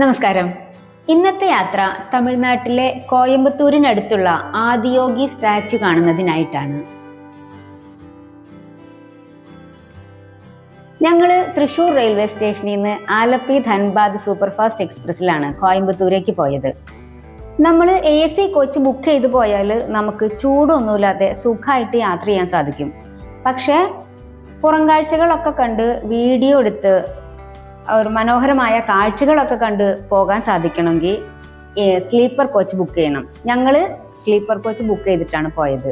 നമസ്കാരം. ഇന്നത്തെ യാത്ര തമിഴ്നാട്ടിലെ കോയമ്പത്തൂരിനടുത്തുള്ള ആദിയോഗി സ്റ്റാച്ചു കാണുന്നതിനായിട്ടാണ്. ഞങ്ങൾ തൃശൂർ റെയിൽവേ സ്റ്റേഷനിൽ നിന്ന് ആലപ്പി ധൻബാദ് സൂപ്പർഫാസ്റ്റ് എക്സ്പ്രസ്സിലാണ് കോയമ്പത്തൂരേക്ക് പോയത്. നമ്മൾ എ സി കോച്ച് ബുക്ക് ചെയ്ത് പോയാൽ നമുക്ക് ചൂടൊന്നുമില്ലാതെ സുഖമായിട്ട് യാത്ര ചെയ്യാൻ സാധിക്കും. പക്ഷേ പുറം കാഴ്ചകളൊക്കെ കണ്ട് വീഡിയോ എടുത്ത് ഒരു മനോഹരമായ കാഴ്ചകളൊക്കെ കണ്ട് പോകാൻ സാധിക്കണമെങ്കിൽ സ്ലീപ്പർ കോച്ച് ബുക്ക് ചെയ്യണം. ഞങ്ങൾ സ്ലീപ്പർ കോച്ച് ബുക്ക് ചെയ്തിട്ടാണ് പോയത്.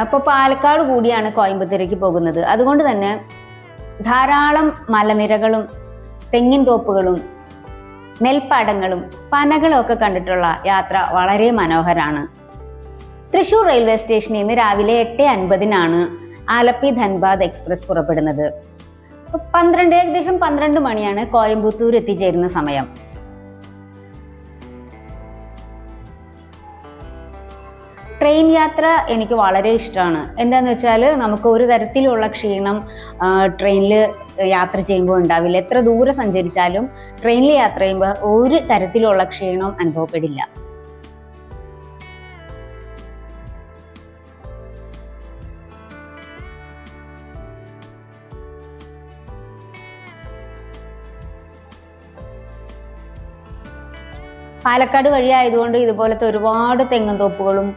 അപ്പോൾ പാലക്കാട് കൂടിയാണ് കോയമ്പത്തൂരേക്ക് പോകുന്നത്. അതുകൊണ്ട് തന്നെ ധാരാളം മലനിരകളും തെങ്ങിൻ തോപ്പുകളും നെൽപ്പാടങ്ങളും പനകളും ഒക്കെ കണ്ടിട്ടുള്ള യാത്ര വളരെ മനോഹരമാണ് തൃശൂർ റെയിൽവേ സ്റ്റേഷനിൽ നിന്ന് രാവിലെ എട്ട് അൻപതിനാണ് ആലപ്പി ധൻബാദ് എക്സ്പ്രസ് പുറപ്പെടുന്നത്. പന്ത്രണ്ട് ഏകദേശം പന്ത്രണ്ട് മണിയാണ് കോയമ്പത്തൂർ എത്തിച്ചേരുന്ന സമയം. ട്രെയിൻ യാത്ര എനിക്ക് വളരെ ഇഷ്ടമാണ്. എന്താന്ന് വെച്ചാൽ നമുക്ക് ഒരു തരത്തിലുള്ള ക്ഷീണം ട്രെയിനിൽ യാത്ര ചെയ്യുമ്പോൾ ഉണ്ടാവില്ല. എത്ര ദൂരെ സഞ്ചരിച്ചാലും ട്രെയിനിൽ യാത്ര ചെയ്യുമ്പോൾ ഒരു തരത്തിലുള്ള ക്ഷീണവും അനുഭവപ്പെടില്ല. പാലക്കാട് വഴി ആയതുകൊണ്ട് ഇതുപോലത്തെ ഒരുപാട് തെങ്ങും തോപ്പുകളും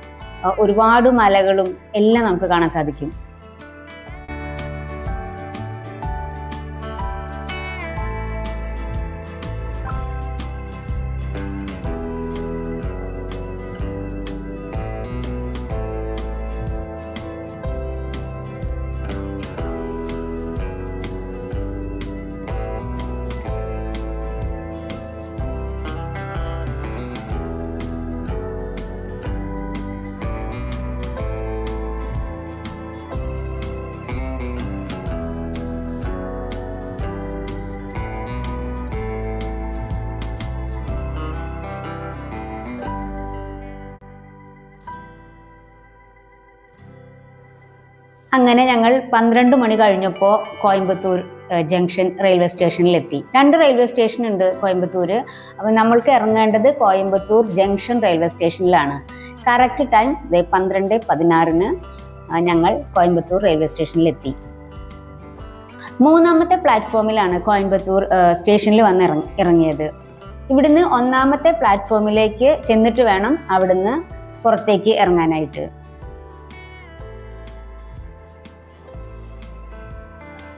ഒരുപാട് മലകളും എല്ലാം നമുക്ക് കാണാൻ സാധിക്കും. അങ്ങനെ ഞങ്ങൾ പന്ത്രണ്ട് മണി കഴിഞ്ഞപ്പോൾ കോയമ്പത്തൂർ ജംഗ്ഷൻ റെയിൽവേ സ്റ്റേഷനിലെത്തി. രണ്ട് റെയിൽവേ സ്റ്റേഷൻ ഉണ്ട് കോയമ്പത്തൂർ അപ്പോൾ നമ്മൾക്ക് ഇറങ്ങേണ്ടത് കോയമ്പത്തൂർ ജംഗ്ഷൻ റെയിൽവേ സ്റ്റേഷനിലാണ്. കറക്റ്റ് ടൈം പന്ത്രണ്ട് പതിനാറിന് ഞങ്ങൾ കോയമ്പത്തൂർ റെയിൽവേ സ്റ്റേഷനിലെത്തി. മൂന്നാമത്തെ പ്ലാറ്റ്ഫോമിലാണ് കോയമ്പത്തൂർ സ്റ്റേഷനിൽ വന്ന് ഇറങ്ങി ഇറങ്ങിയത്. ഇവിടുന്ന് ഒന്നാമത്തെ പ്ലാറ്റ്ഫോമിലേക്ക് ചെന്നിട്ട് വേണം അവിടുന്ന് പുറത്തേക്ക് ഇറങ്ങാനായിട്ട്.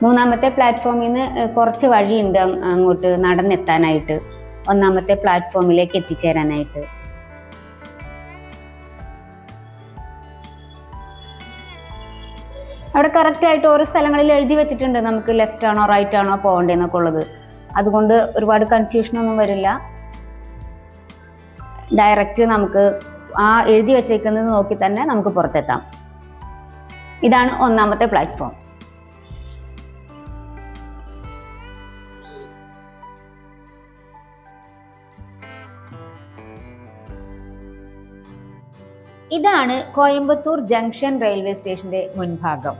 മൂന്നാമത്തെ പ്ലാറ്റ്ഫോമിൽ നിന്ന് കുറച്ച് വഴിയുണ്ട് അങ് അങ്ങോട്ട് നടന്നെത്താനായിട്ട്. ഒന്നാമത്തെ പ്ലാറ്റ്ഫോമിലേക്ക് എത്തിച്ചേരാനായിട്ട്. അവിടെ കറക്റ്റ് ആയിട്ട് ഓരോ സ്ഥലങ്ങളിൽ എഴുതി വെച്ചിട്ടുണ്ട്. നമുക്ക് ലെഫ്റ്റ് ആണോ റൈറ്റ് ആണോ പോകേണ്ടതെന്നൊക്കെ ഉള്ളത്. അതുകൊണ്ട് ഒരുപാട് കൺഫ്യൂഷൻ ഒന്നും വരില്ല. ഡയറക്റ്റ് നമുക്ക് ആ എഴുതി വെച്ചേക്കുന്നത് നോക്കി തന്നെ നമുക്ക് പുറത്തെത്താം. ഇതാണ് ഒന്നാമത്തെ പ്ലാറ്റ്ഫോം. ഇതാണ് കോയമ്പത്തൂർ ജംഗ്ഷൻ റെയിൽവേ സ്റ്റേഷന്റെ മുൻഭാഗം.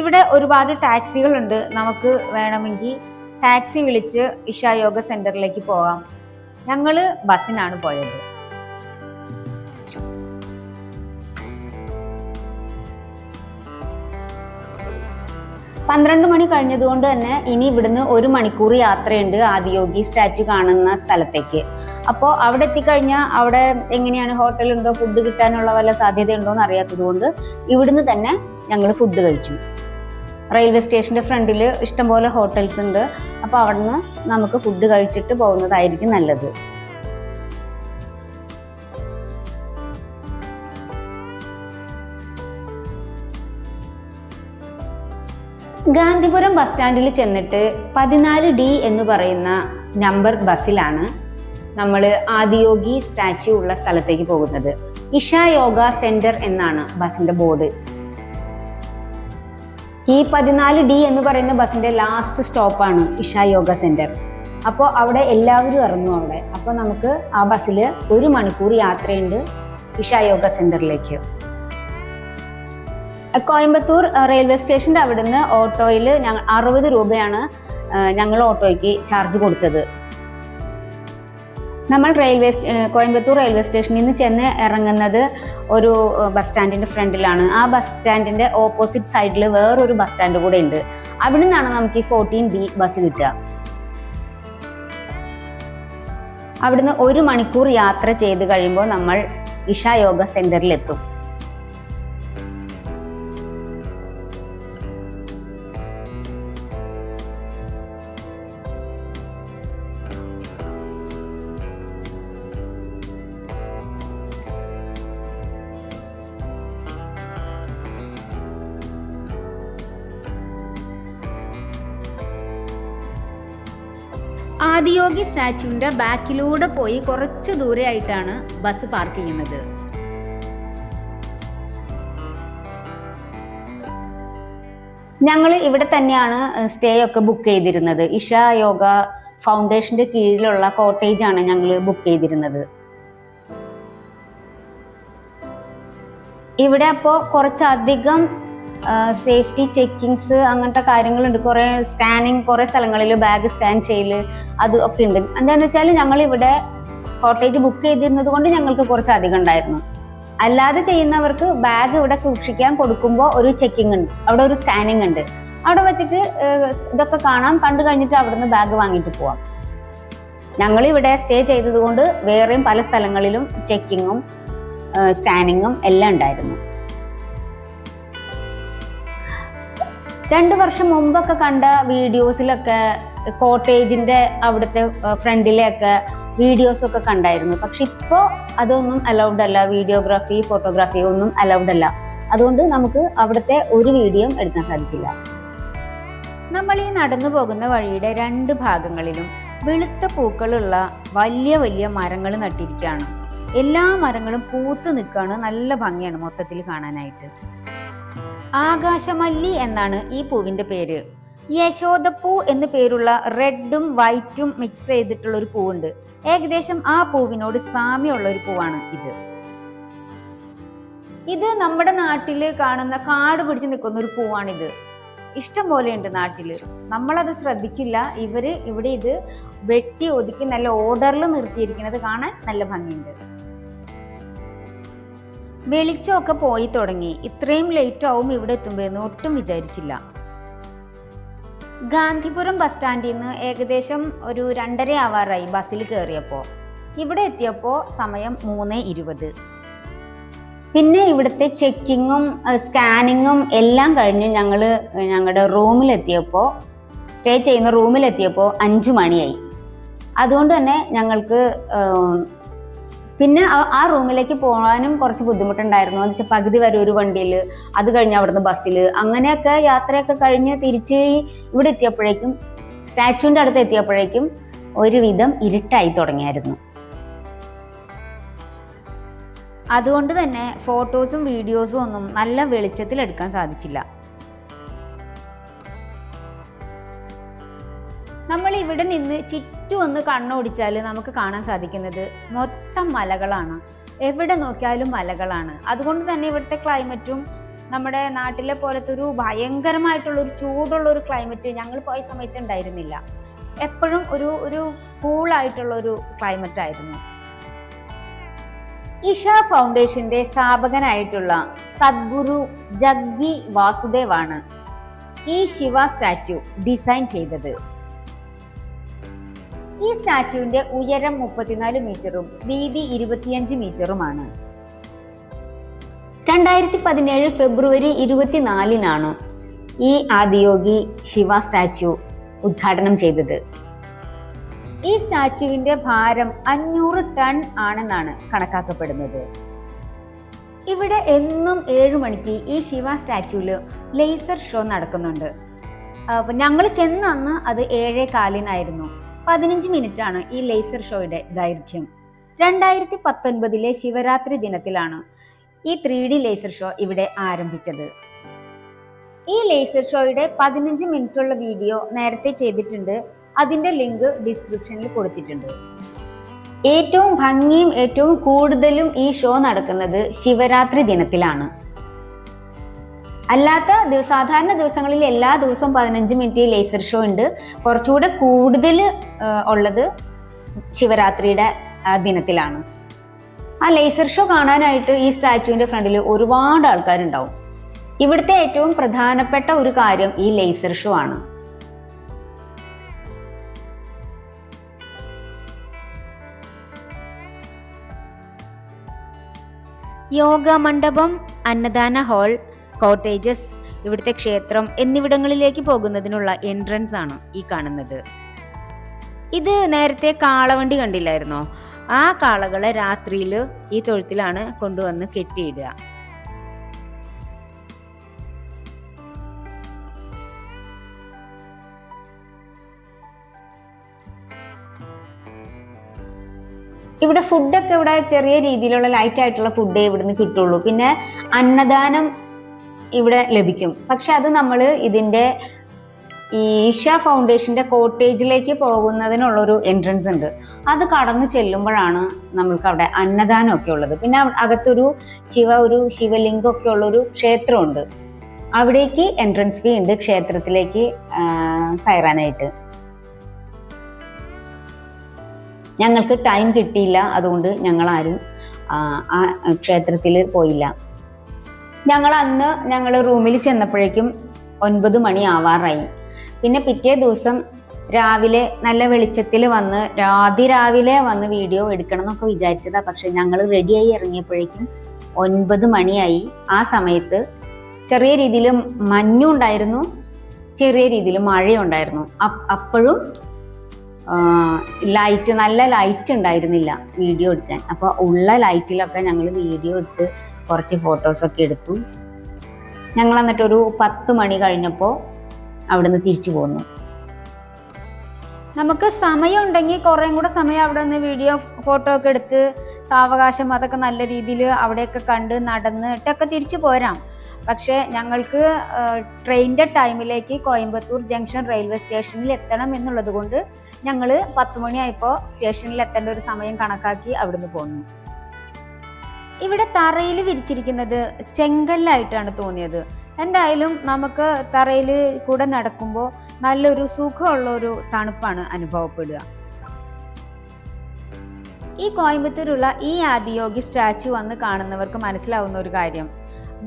ഇവിടെ ഒരുപാട് ടാക്സികളുണ്ട്. നമുക്ക് വേണമെങ്കിൽ ടാക്സി വിളിച്ച് ഇഷായോഗ സെന്ററിലേക്ക് പോകാം ഞങ്ങൾ ബസ്സിനാണ് പോയത്. പന്ത്രണ്ട് മണി കഴിഞ്ഞതുകൊണ്ട് തന്നെ ഇനി ഇവിടുന്ന് ഒരു മണിക്കൂർ യാത്രയുണ്ട് ആദിയോഗി സ്റ്റാച്ചു കാണുന്ന സ്ഥലത്തേക്ക്. അപ്പോൾ അവിടെ എത്തിക്കഴിഞ്ഞാൽ അവിടെ എങ്ങനെയാണ് ഹോട്ടലുണ്ടോ ഫുഡ് കിട്ടാനുള്ള വല്ല സാധ്യതയുണ്ടോ എന്ന് അറിയാത്തത് കൊണ്ട് ഇവിടുന്ന് തന്നെ ഞങ്ങൾ ഫുഡ് കഴിച്ചു. റെയിൽവേ സ്റ്റേഷന്റെ ഫ്രണ്ടിൽ ഇഷ്ടംപോലെ ഹോട്ടൽസ് ഉണ്ട്. അപ്പോൾ അവിടുന്ന് നമുക്ക് ഫുഡ് കഴിച്ചിട്ട് പോകുന്നതായിരിക്കും നല്ലത്. ഗാന്ധിപുരം ബസ് സ്റ്റാൻഡിൽ ചെന്നിട്ട് പതിനാല് ഡി എന്ന് പറയുന്ന നമ്പർ ബസ്സിലാണ് നമ്മൾ ആദിയോഗി സ്റ്റാച്യു ഉള്ള സ്ഥലത്തേക്ക് പോകുന്നത്. ഇഷ യോഗ സെന്റർ എന്നാണ് ബസിന്റെ ബോർഡ്. ഈ പതിനാല് ഡി എന്ന് പറയുന്ന ബസിന്റെ ലാസ്റ്റ് സ്റ്റോപ്പാണ് ഇഷ യോഗ സെന്റർ. അപ്പോൾ അവിടെ എല്ലാവരും ഇറങ്ങും അവിടെ. അപ്പോൾ നമുക്ക് ആ ബസ്സിൽ ഒരു മണിക്കൂർ യാത്രയുണ്ട് ഇഷ യോഗ സെന്ററിലേക്ക്. കോയമ്പത്തൂർ റെയിൽവേ സ്റ്റേഷന്റെ അവിടുന്ന് ഓട്ടോയിൽ ഞങ്ങൾ അറുപത് രൂപയാണ് ഞങ്ങൾ ഓട്ടോയ്ക്ക് ചാർജ് കൊടുത്തത്. നമ്മൾ റെയിൽവേ കോയമ്പത്തൂർ റെയിൽവേ സ്റ്റേഷനിൽ നിന്ന് ചെന്ന് ഇറങ്ങുന്നത് ഒരു ബസ് സ്റ്റാൻഡിന്റെ ഫ്രണ്ടിലാണ്. ആ ബസ് സ്റ്റാൻഡിന്റെ ഓപ്പോസിറ്റ് സൈഡിൽ വേറൊരു ബസ് സ്റ്റാൻഡ് കൂടെ ഉണ്ട്. അവിടെ നിന്നാണ് നമുക്ക് ഈ ഫോർട്ടീൻ ബി ബസ് കിട്ടുക. അവിടുന്ന് ഒരു മണിക്കൂർ യാത്ര ചെയ്ത് കഴിയുമ്പോൾ നമ്മൾ ഇഷ യോഗ സെന്ററിൽ ആദിയോഗി സ്റ്റാച്യുവിന്റെ ബാക്കിലൂടെ പോയി കുറച്ച് ദൂരെയായിട്ടാണ് ബസ് പാർക്ക് ചെയ്യുന്നത്. ഞങ്ങൾ ഇവിടെ തന്നെയാണ് സ്റ്റേ ഒക്കെ ബുക്ക് ചെയ്തിരുന്നത്. ഇഷ യോഗ ഫൗണ്ടേഷന്റെ കീഴിലുള്ള കോട്ടേജ് ആണ് ഞങ്ങൾ ബുക്ക് ചെയ്തിരുന്നത്. ഇവിടെ അപ്പോൾ കുറച്ചധികം സേഫ്റ്റി ചെക്കിങ്സ് അങ്ങനത്തെ കാര്യങ്ങളുണ്ട്. കുറേ സ്കാനിങ് കുറേ സ്ഥലങ്ങളിൽ ബാഗ് സ്കാൻ ചെയ്യൽ അത് ഒക്കെ ഉണ്ട്. എന്താണെന്ന് വെച്ചാൽ ഞങ്ങൾ ഇവിടെ കോട്ടേജ് ബുക്ക് ചെയ്തിരുന്നത് കൊണ്ട് ഞങ്ങൾക്ക് കുറച്ച് അധികം ഉണ്ടായിരുന്നു. അല്ലാതെ ചെയ്യുന്നവർക്ക് ബാഗ് ഇവിടെ സൂക്ഷിക്കാൻ കൊടുക്കുമ്പോൾ ഒരു ചെക്കിംഗ് ഉണ്ട്. അവിടെ ഒരു സ്കാനിങ് ഉണ്ട്. അവിടെ വെച്ചിട്ട് ഇതൊക്കെ കാണാം. കണ്ടു കഴിഞ്ഞിട്ട് അവിടുന്ന് ബാഗ് വാങ്ങിയിട്ട് പോവാം. ഞങ്ങൾ ഇവിടെ സ്റ്റേ ചെയ്തതുകൊണ്ട് വേറെയും പല സ്ഥലങ്ങളിലും ചെക്കിങ്ങും സ്കാനിങ്ങും എല്ലാം ഉണ്ടായിരുന്നു. രണ്ട് വർഷം മുമ്പൊക്കെ കണ്ട വീഡിയോസിലൊക്കെ കോട്ടേജിന്റെ അവിടുത്തെ ഫ്രണ്ടിലെയൊക്കെ വീഡിയോസൊക്കെ കണ്ടായിരുന്നു. പക്ഷെ ഇപ്പോൾ അതൊന്നും അലൗഡ് അല്ല. വീഡിയോഗ്രാഫി ഫോട്ടോഗ്രാഫി ഒന്നും അലൗഡ് അല്ല. അതുകൊണ്ട് നമുക്ക് അവിടുത്തെ ഒരു വീഡിയോ എടുക്കാൻ സാധിച്ചില്ല. നമ്മൾ ഈ നടന്നു പോകുന്ന വഴിയുടെ രണ്ട് ഭാഗങ്ങളിലും വെളുത്ത പൂക്കളുള്ള വലിയ വലിയ മരങ്ങൾ നട്ടിരിക്കുകയാണ്. എല്ലാ മരങ്ങളും പൂത്ത് നിൽക്കുകയാണ്. നല്ല ഭംഗിയാണ് മൊത്തത്തിൽ കാണാനായിട്ട്. ആകാശമല്ലി എന്നാണ് ഈ പൂവിന്റെ പേര്. യശോദപ്പൂ എന്ന് പേരുള്ള റെഡും വൈറ്റും മിക്സ് ചെയ്തിട്ടുള്ള ഒരു പൂവുണ്ട്. ഏകദേശം ആ പൂവിനോട് സാമ്യമുള്ള ഒരു പൂവാണ് ഇത്. ഇത് നമ്മുടെ നാട്ടിൽ കാണുന്ന കാട് പിടിച്ച് നിൽക്കുന്ന ഒരു പൂവാണിത്. ഇഷ്ടം പോലെയുണ്ട് നാട്ടിൽ നമ്മളത് ശ്രദ്ധിക്കില്ല. ഇവർ ഇവിടെ ഇത് വെട്ടി ഒതുക്കി നല്ല ഓർഡറിൽ നിർത്തിയിരിക്കുന്നത് കാണാൻ നല്ല ഭംഗിയുണ്ട്. വെളിച്ചമൊക്കെ പോയി തുടങ്ങി. ഇത്രയും ലേറ്റ് ആവും ഇവിടെ എത്തുമ്പോഴെന്ന് ഒട്ടും വിചാരിച്ചില്ല. ഗാന്ധിപുരം ബസ് സ്റ്റാൻഡിൽ നിന്ന് ഏകദേശം ഒരു രണ്ടര ആവാറായി ബസ്സിൽ കയറിയപ്പോൾ. ഇവിടെ എത്തിയപ്പോൾ സമയം മൂന്ന് ഇരുപത്. പിന്നെ ഇവിടുത്തെ ചെക്കിങ്ങും സ്കാനിങ്ങും എല്ലാം കഴിഞ്ഞ് ഞങ്ങൾ ഞങ്ങളുടെ റൂമിലെത്തിയപ്പോൾ സ്റ്റേ ചെയ്യുന്ന റൂമിലെത്തിയപ്പോൾ അഞ്ച് മണിയായി. അതുകൊണ്ട് തന്നെ ഞങ്ങൾക്ക് പിന്നെ ആ- റൂമിലേക്ക് പോകാനും കുറച്ച് ബുദ്ധിമുട്ടുണ്ടായിരുന്നു. എന്ന് വെച്ചാൽ പകുതി വരെ ഒരു വണ്ടിയിൽ അത് കഴിഞ്ഞ് അവിടുന്ന് ബസ്സിൽ അങ്ങനെയൊക്കെ യാത്രയൊക്കെ കഴിഞ്ഞ് തിരിച്ച് ഇവിടെ എത്തിയപ്പോഴേക്കും സ്റ്റാച്ചുവിന്റെ അടുത്ത് എത്തിയപ്പോഴേക്കും ഒരുവിധം ഇരുട്ടായി തുടങ്ങിയായിരുന്നു. അതുകൊണ്ട് തന്നെ ഫോട്ടോസും വീഡിയോസും ഒന്നും നല്ല വെളിച്ചത്തിൽ എടുക്കാൻ സാധിച്ചില്ല. നമ്മൾ ഇവിടെ നിന്ന് ചുറ്റും ഒന്ന് കണ്ണോടിച്ചാൽ നമുക്ക് കാണാൻ സാധിക്കുന്നത് മൊത്തം മലകളാണ്. എവിടെ നോക്കിയാലും മലകളാണ്. അതുകൊണ്ട് തന്നെ ഇവിടുത്തെ ക്ലൈമറ്റും നമ്മുടെ നാട്ടിലെ പോലത്തെ ഒരു ഭയങ്കരമായിട്ടുള്ള ഒരു ചൂടുള്ള ഒരു ക്ലൈമറ്റ് ഞങ്ങൾ പോയ സമയത്ത് ഉണ്ടായിരുന്നില്ല. എപ്പോഴും ഒരു ഒരു കൂളായിട്ടുള്ള ഒരു ക്ലൈമറ്റ് ആയിരുന്നു. ഇഷ ഫൗണ്ടേഷന്റെ സ്ഥാപകനായിട്ടുള്ള സദ്ഗുരു ജഗ്ഗി വാസുദേവാണ് ഈ ശിവ സ്റ്റാച്യു ഡിസൈൻ ചെയ്തത്. ഈ സ്റ്റാച്യുവിന്റെ ഉയരം മുപ്പത്തിനാല് മീറ്ററും വീതി ഇരുപത്തിയഞ്ച് മീറ്ററുമാണ്. രണ്ടായിരത്തി പതിനേഴ് ഫെബ്രുവരി ഇരുപത്തിനാലിനാണ് ഈ ആദിയോഗി ശിവ സ്റ്റാച്യു ഉദ്ഘാടനം ചെയ്തത്. ഈ സ്റ്റാച്യുവിന്റെ ഭാരം അഞ്ഞൂറ് ടൺ ആണെന്നാണ് കണക്കാക്കപ്പെടുന്നത്. ഇവിടെ എന്നും ഏഴു മണിക്ക് ഈ ശിവ സ്റ്റാച്യുവിൽ ലേസർ ഷോ നടക്കുന്നുണ്ട്. ഞങ്ങൾ ചെന്ന അന്ന് അത് ഏഴേ കാലിനായിരുന്നു പതിനഞ്ച് ആണ് ഈ ലേസർ ഷോയുടെ ദൈർഘ്യം. രണ്ടായിരത്തി പത്തൊൻപതിലെ ശിവരാത്രി ദിനത്തിലാണ് ഈ ത്രീ ഡി ലേസർ ഷോ ഇവിടെ ആരംഭിച്ചത്. ഈ ലേസർ ഷോയുടെ പതിനഞ്ച് മിനിറ്റുള്ള വീഡിയോ നേരത്തെ ചെയ്തിട്ടുണ്ട്. അതിന്റെ ലിങ്ക് ഡിസ്ക്രിപ്ഷനിൽ കൊടുത്തിട്ടുണ്ട്. ഏറ്റവും ഭംഗിയും ഏറ്റവും കൂടുതലും ഈ ഷോ നടക്കുന്നത് ശിവരാത്രി ദിനത്തിലാണ്. അല്ലാത്ത സാധാരണ ദിവസങ്ങളിൽ എല്ലാ ദിവസവും പതിനഞ്ച് മിനിറ്റ് ലേസർ ഷോ ഉണ്ട്. കുറച്ചുകൂടെ കൂടുതൽ ഉള്ളത് ശിവരാത്രിയുടെ ദിനത്തിലാണ്. ആ ലേസർ ഷോ കാണാനായിട്ട് ഈ സ്റ്റാച്യുവിന്റെ ഫ്രണ്ടിൽ ഒരുപാട് ആൾക്കാരുണ്ടാവും. ഇവിടുത്തെ ഏറ്റവും പ്രധാനപ്പെട്ട ഒരു കാര്യം ഈ ലേസർ ഷോ ആണ്. യോഗ മണ്ഡപം അന്നദാന ഹാൾ കോട്ടേജസ് ഇവിടുത്തെ ക്ഷേത്രം എന്നിവിടങ്ങളിലേക്ക് പോകുന്നതിനുള്ള എൻട്രൻസ് ആണ് ഈ കാണുന്നത്. ഇത് നേരത്തെ കാളവണ്ടി കണ്ടില്ലായിരുന്നോ? ആ കാളകളെ രാത്രിയിൽ ഈ തൊഴുത്തിലാണ് കൊണ്ടുവന്ന് കെട്ടിയിടുക. ഇവിടെ ഫുഡൊക്കെ ഇവിടെ ചെറിയ രീതിയിലുള്ള ലൈറ്റ് ആയിട്ടുള്ള ഫുഡേ ഇവിടുന്ന് കിട്ടുള്ളൂ. പിന്നെ അന്നദാനം ഇവിടെ ലഭിക്കും. പക്ഷെ അത് നമ്മൾ ഇതിന്റെ ഈഷ ഫൗണ്ടേഷന്റെ കോട്ടേജിലേക്ക് പോകുന്നതിനുള്ളൊരു എൻട്രൻസ് ഉണ്ട്. അത് കടന്നു ചെല്ലുമ്പോഴാണ് നമ്മൾക്ക് അവിടെ അന്നദാനമൊക്കെ ഉള്ളത്. പിന്നെ അകത്തൊരു ശിവ ഒരു ശിവലിംഗമൊക്കെ ഉള്ളൊരു ക്ഷേത്രമുണ്ട്. അവിടേക്ക് എൻട്രൻസ് ഫീ ഉണ്ട് ക്ഷേത്രത്തിലേക്ക് കയറാനായിട്ട്. ഞങ്ങൾക്ക് ടൈം കിട്ടിയില്ല. അതുകൊണ്ട് ഞങ്ങളാരും ആ ക്ഷേത്രത്തിൽ പോയില്ല. ഞങ്ങൾ അന്ന് ഞങ്ങൾ റൂമിൽ ചെന്നപ്പോഴേക്കും ഒൻപത് മണി ആവാറായി. പിന്നെ പിറ്റേ ദിവസം രാവിലെ നല്ല വെളിച്ചത്തിൽ വന്ന് രാതി രാവിലെ വന്ന് വീഡിയോ എടുക്കണം എന്നൊക്കെ വിചാരിച്ചതാ. പക്ഷെ ഞങ്ങൾ റെഡിയായി ഇറങ്ങിയപ്പോഴേക്കും ഒൻപത് മണിയായി. ആ സമയത്ത് ചെറിയ രീതിയിൽ മഞ്ഞുണ്ടായിരുന്നു ചെറിയ രീതിയിൽ മഴയുണ്ടായിരുന്നു അപ്പോഴും ലൈറ്റ് നല്ല ലൈറ്റ് ഉണ്ടായിരുന്നില്ല വീഡിയോ എടുക്കാൻ. അപ്പോൾ ഉള്ള ലൈറ്റിലൊക്കെ ഞങ്ങൾ വീഡിയോ എടുത്ത് കുറച്ച് ഫോട്ടോസൊക്കെ എടുത്തു. ഞങ്ങൾ എന്നിട്ട് ഒരു പത്ത് മണി കഴിഞ്ഞപ്പോൾ അവിടുന്ന് തിരിച്ചു പോന്നു. നമുക്ക് സമയം ഉണ്ടെങ്കിൽ കുറേം കൂടെ സമയം അവിടെ നിന്ന് വീഡിയോ ഫോട്ടോ ഒക്കെ എടുത്ത് സാവകാശം അതൊക്കെ നല്ല രീതിയിൽ അവിടെയൊക്കെ കണ്ട് നടന്നിട്ടൊക്കെ തിരിച്ചു പോരാം. പക്ഷേ ഞങ്ങൾക്ക് ട്രെയിനിന്റെ ടൈമിലേക്ക് കോയമ്പത്തൂർ ജംഗ്ഷൻ റെയിൽവേ സ്റ്റേഷനിൽ എത്തണം എന്നുള്ളത് കൊണ്ട് ഞങ്ങൾ പത്ത് മണിയായപ്പോൾ സ്റ്റേഷനിൽ എത്തേണ്ട ഒരു സമയം കണക്കാക്കി അവിടുന്ന് പോന്നു. ഇവിടെ തറയിൽ വിരിച്ചിരിക്കുന്നത് ചെങ്കല്ലായിട്ടാണ് തോന്നിയത്. എന്തായാലും നമുക്ക് തറയിൽ കൂടെ നടക്കുമ്പോൾ നല്ലൊരു സുഖമുള്ള ഒരു തണുപ്പാണ് അനുഭവപ്പെടുക. ഈ കോയമ്പത്തൂരുള്ള ഈ ആദിയോഗി സ്റ്റാച്ചു വന്ന് കാണുന്നവർക്ക് മനസ്സിലാവുന്ന ഒരു കാര്യം.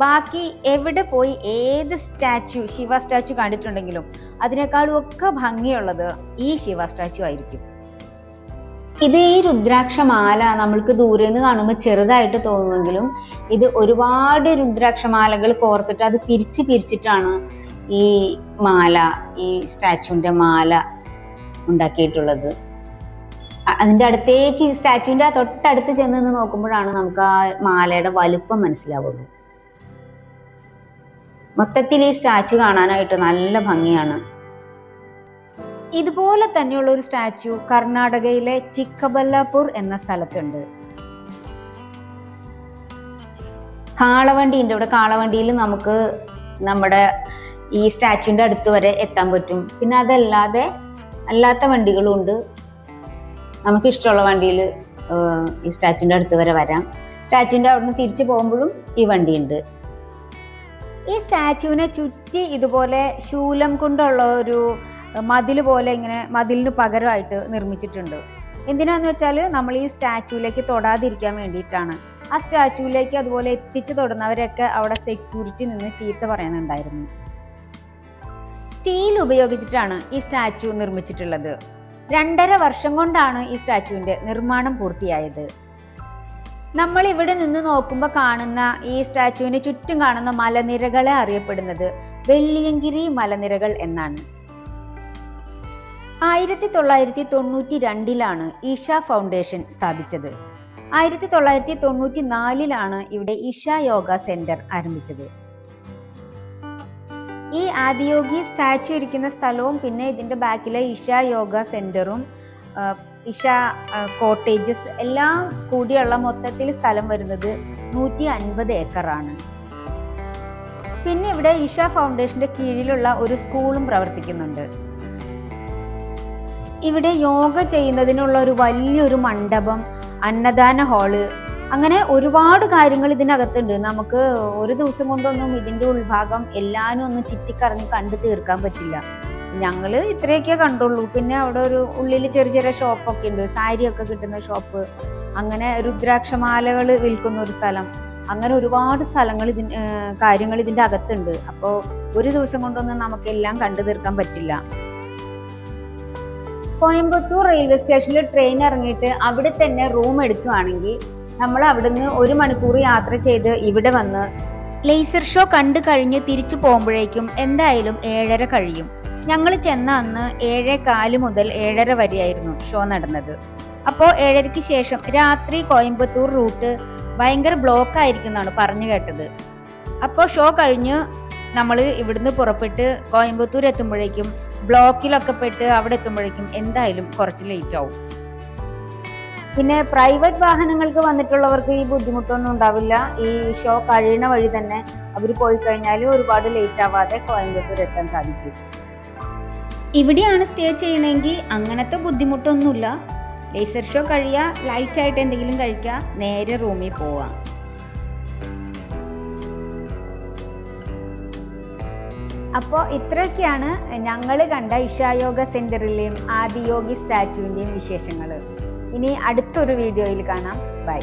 ബാക്കി എവിടെ പോയി ഏത് സ്റ്റാച്ചു ശിവ സ്റ്റാച്ചു കണ്ടിട്ടുണ്ടെങ്കിലും അതിനേക്കാളും ഒക്കെ ഭംഗിയുള്ളത് ഈ ശിവ സ്റ്റാച്ചു ആയിരിക്കും. ഇത് ഈ രുദ്രാക്ഷമാല നമ്മൾക്ക് ദൂരെ നിന്ന് കാണുമ്പോൾ ചെറുതായിട്ട് തോന്നുമെങ്കിലും ഇത് ഒരുപാട് രുദ്രാക്ഷമാലകൾ കോർത്തിട്ട് അത് പിരിച്ച് പിരിച്ചിട്ടാണ് ഈ മാല ഈ സ്റ്റാച്ചുവിന്റെ മാല ഉണ്ടാക്കിയിട്ടുള്ളത്. അതിന്റെ അടുത്തേക്ക് സ്റ്റാച്ചുവിന്റെ തൊട്ടടുത്ത് ചെന്ന് നിന്ന് നോക്കുമ്പോഴാണ് നമുക്ക് ആ മാലയുടെ വലുപ്പം മനസ്സിലാവുന്നത് മൊത്തത്തിൽ ഈ സ്റ്റാച്ചു കാണാനായിട്ട് നല്ല ഭംഗിയാണ്. ഇതുപോലെ തന്നെയുള്ള ഒരു സ്റ്റാച്യു കർണാടകയിലെ ചിക്കബല്ലാപൂർ എന്ന സ്ഥലത്തുണ്ട്. കാളവണ്ടിയുണ്ട്. ഇവിടെ കാളവണ്ടിയിൽ നമുക്ക് നമ്മുടെ ഈ സ്റ്റാച്യുവിന്റെ അടുത്ത് വരെ എത്താൻ പറ്റും. പിന്നെ അതല്ലാതെ അല്ലാത്ത വണ്ടികളും ഉണ്ട്. നമുക്ക് ഇഷ്ടമുള്ള വണ്ടിയിൽ ഈ സ്റ്റാച്യുവിന്റെ അടുത്ത് വരെ വരാം. സ്റ്റാച്യുവിന്റെ അവിടുന്ന് തിരിച്ചു പോകുമ്പോഴും ഈ വണ്ടിയുണ്ട്. ഈ സ്റ്റാച്യുവിനെ ചുറ്റി ഇതുപോലെ ശൂലം കൊണ്ടുള്ള ഒരു മതിൽ പോലെ ഇങ്ങനെ മതിലിന് പകരമായിട്ട് നിർമ്മിച്ചിട്ടുണ്ട്. എന്തിനാന്ന് വെച്ചാൽ നമ്മൾ ഈ സ്റ്റാച്ചുവിലേക്ക് തൊടാതിരിക്കാൻ വേണ്ടിയിട്ടാണ്. ആ സ്റ്റാച്ചുവിലേക്ക് അതുപോലെ എത്തിച്ചു തൊടുന്നവരൊക്കെ അവിടെ സെക്യൂരിറ്റി നിന്ന് ചീത്ത പറയുന്നുണ്ടായിരുന്നു. സ്റ്റീൽ ഉപയോഗിച്ചിട്ടാണ് ഈ സ്റ്റാച്ചു നിർമ്മിച്ചിട്ടുള്ളത്. രണ്ടര വർഷം കൊണ്ടാണ് ഈ സ്റ്റാച്ചുവിന്റെ നിർമ്മാണം പൂർത്തിയായത്. നമ്മൾ ഇവിടെ നിന്ന് നോക്കുമ്പോൾ കാണുന്ന ഈ സ്റ്റാച്ചുവിന് ചുറ്റും കാണുന്ന മലനിരകളെ അറിയപ്പെടുന്നത് വെള്ളിയങ്കിരി മലനിരകൾ എന്നാണ്. ആയിരത്തി തൊള്ളായിരത്തി തൊണ്ണൂറ്റി രണ്ടിലാണ് ഈഷ ഫൗണ്ടേഷൻ സ്ഥാപിച്ചത്. ആയിരത്തി തൊള്ളായിരത്തി തൊണ്ണൂറ്റി നാലിലാണ് ഇവിടെ ഇഷ യോഗ സെന്റർ ആരംഭിച്ചത്. ഈ ആദിയോഗി സ്റ്റാച്ചു ഇരിക്കുന്ന സ്ഥലവും പിന്നെ ഇതിന്റെ ബാക്കിലെ ഇഷ യോഗ സെന്ററും ഇഷ കോട്ടേജസ് എല്ലാം കൂടിയുള്ള മൊത്തത്തിൽ സ്ഥലം വരുന്നത് നൂറ്റി അൻപത് ഏക്കറാണ്. പിന്നെ ഇവിടെ ഇഷ ഫൗണ്ടേഷന്റെ കീഴിലുള്ള ഒരു സ്കൂളും പ്രവർത്തിക്കുന്നുണ്ട്. ഇവിടെ യോഗ ചെയ്യുന്നതിനുള്ള ഒരു വലിയൊരു മണ്ഡപം അന്നദാന ഹാൾ. അങ്ങനെ ഒരുപാട് കാര്യങ്ങൾ ഇതിനകത്തുണ്ട്. നമുക്ക് ഒരു ദിവസം കൊണ്ടൊന്നും ഇതിന്റെ ഉൾഭാഗം എല്ലാവരും ഒന്നും ചുറ്റിക്കറങ്ങി കണ്ടു തീർക്കാൻ പറ്റില്ല. ഞങ്ങൾ ഇത്രയൊക്കെ കണ്ടുള്ളൂ. പിന്നെ അവിടെ ഒരു ഉള്ളിൽ ചെറിയ ചെറിയ ഷോപ്പൊക്കെ ഉണ്ട്. സാരിയൊക്കെ കിട്ടുന്ന ഷോപ്പ്. അങ്ങനെ രുദ്രാക്ഷമാലകൾ വിൽക്കുന്ന ഒരു സ്ഥലം. അങ്ങനെ ഒരുപാട് സ്ഥലങ്ങൾ ഇതിന് കാര്യങ്ങൾ ഇതിന്റെ അകത്തുണ്ട്. അപ്പോൾ ഒരു ദിവസം കൊണ്ടൊന്നും നമുക്കെല്ലാം കണ്ടു തീർക്കാൻ പറ്റില്ല. കോയമ്പത്തൂർ റെയിൽവേ സ്റ്റേഷനിൽ ട്രെയിൻ ഇറങ്ങിയിട്ട് അവിടെ തന്നെ റൂം എടുക്കുകയാണെങ്കിൽ നമ്മൾ അവിടുന്ന് ഒരു മണിക്കൂർ യാത്ര ചെയ്ത് ഇവിടെ വന്ന് ലേസർ ഷോ കണ്ടു കഴിഞ്ഞ് തിരിച്ചു പോകുമ്പോഴേക്കും എന്തായാലും ഏഴര കഴിയും. ഞങ്ങൾ ചെന്ന അന്ന് ഏഴേ കാൽ മുതൽ ഏഴര വരെയായിരുന്നു ഷോ നടന്നത്. അപ്പോൾ ഏഴരയ്ക്ക് ശേഷം രാത്രി കോയമ്പത്തൂർ റൂട്ട് ഭയങ്കര ബ്ലോക്ക് ആയിരിക്കും എന്നാണ് പറഞ്ഞു കേട്ടത്. അപ്പോൾ ഷോ കഴിഞ്ഞ് നമ്മൾ ഇവിടുന്ന് പുറപ്പെട്ട് കോയമ്പത്തൂർ എത്തുമ്പോഴേക്കും ബ്ലോക്കിലൊക്കെ പെട്ട് അവിടെ എത്തുമ്പോഴേക്കും എന്തായാലും കുറച്ച് ലേറ്റ് ആവും. പിന്നെ പ്രൈവറ്റ് വാഹനങ്ങൾക്ക് വന്നിട്ടുള്ളവർക്ക് ഈ ബുദ്ധിമുട്ടൊന്നും ഉണ്ടാവില്ല. ഈ ഷോ കഴിയണ വഴി തന്നെ അവർ പോയി കഴിഞ്ഞാൽ ഒരുപാട് ലേറ്റ് ആവാതെ കോയമ്പത്തൂർ എത്താൻ സാധിക്കും. ഇവിടെയാണ് സ്റ്റേ ചെയ്യണമെങ്കിൽ അങ്ങനത്തെ ബുദ്ധിമുട്ടൊന്നുമില്ല. ലേസർ ഷോ കഴിയുക ലൈറ്റായിട്ട് എന്തെങ്കിലും കഴിക്കുക നേരെ റൂമിൽ പോവാം. അപ്പോൾ ഇത്രയൊക്കെയാണ് ഞങ്ങൾ കണ്ട ഇഷായോഗ സെന്ററിലെയും ആദിയോഗി സ്റ്റാച്ചുവിന്റെയും വിശേഷങ്ങൾ ഇനി അടുത്തൊരു വീഡിയോയിൽ കാണാം. ബൈ.